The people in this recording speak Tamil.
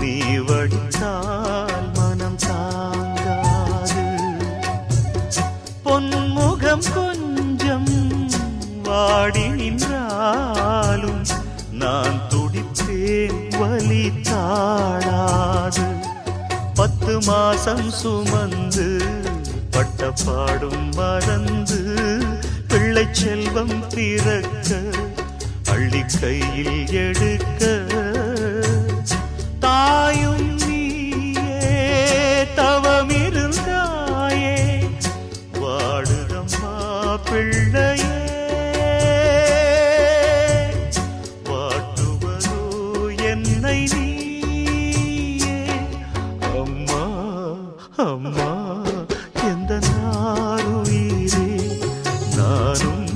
நீ வச்சால் மனம் சாங்காது. பொன்முகம் கொஞ்சம் வாடி நின்றாலும் நான் துடிப்பேன் வலி தாழாது. பத்து மாசம் சுமந்து பட்ட பாடும் மறந்து பிள்ளை செல்வம் பிறக்க அள்ளி கையில் எடுக்க அம்மா எந்த நாருயிரே நானும்